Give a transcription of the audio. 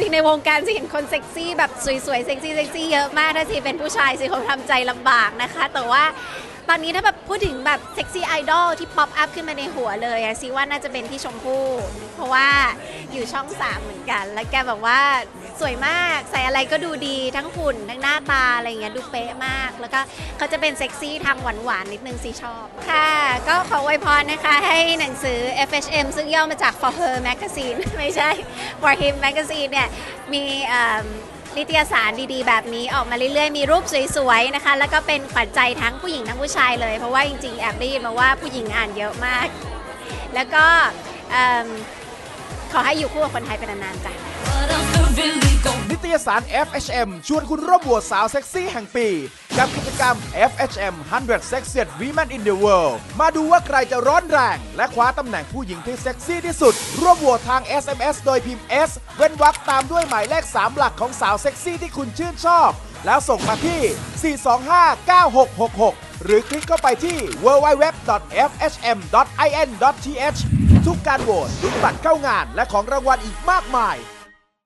ริง ๆ ในวงการจะเห็นคนเซ็กซี่แบบสวยๆ เซ็กซี่เซ็กซี่เยอะมาก ถ้าสิเป็นผู้ชายสิคงทำใจลำบากนะคะ แต่ว่าตอนนี้ถ้าแบบพูดถึงแบบเซ็กซี่ไอดอลที่ป๊อปอัพขึ้นมาในหัวเลยอะซิว่าน่าจะเป็นพี่ชมพู่ เพราะว่าอยู่ช่องสามเหมือนกัน แล้วแกแบบว่า สวยมาก ใส่อะไรก็ดูดีทั้งหุ่นทั้งหน้าตาอะไรอย่างเงี้ยดูเป๊ะมาก แล้วก็เขาจะเป็นเซ็กซี่ทางหวานๆนิดนึงสิชอบ ค่ะ ก็ขออวยพรนะคะ ให้หนังสือ FHM ซึ่งย่อมาจาก For Her Magazine ไม่ใช่ For Him Magazine เนี่ยมีนิตยสารดีๆ แบบนี้ออกมาเรื่อยๆ มีรูปสวยๆ นะคะ แล้วก็เป็นขวัญใจทั้งผู้หญิงทั้งผู้ชายเลย เพราะว่าจริงๆ แอบได้ยินมาว่าผู้หญิงอ่านเยอะมาก แล้วก็ขอให้อยู่คู่กับคนไทยเป็นนานๆจ้ะ นิตยสาร FHM ชวนคุณร่วมโหวตสาวเซ็กซี่แห่งปี กับกิจกรรม FHM 100 Sexiest Women in the World มาดูว่าใครจะร้อนแรง และคว้าตำแหน่งผู้หญิงที่เซ็กซี่ที่สุด ร่วมโหวตทาง SMS โดยพิมพ์ S เว้นวรรคตามด้วยหมายเลข 3 หลักของสาวเซ็กซี่ที่คุณชื่นชอบ แล้วส่งมาที่ 4259666 หรือคลิกเข้าไปที่ www.fhm.in.th ทุกการโหวตลุ้นบัตรเข้างานและของรางวัลอีกมากมาย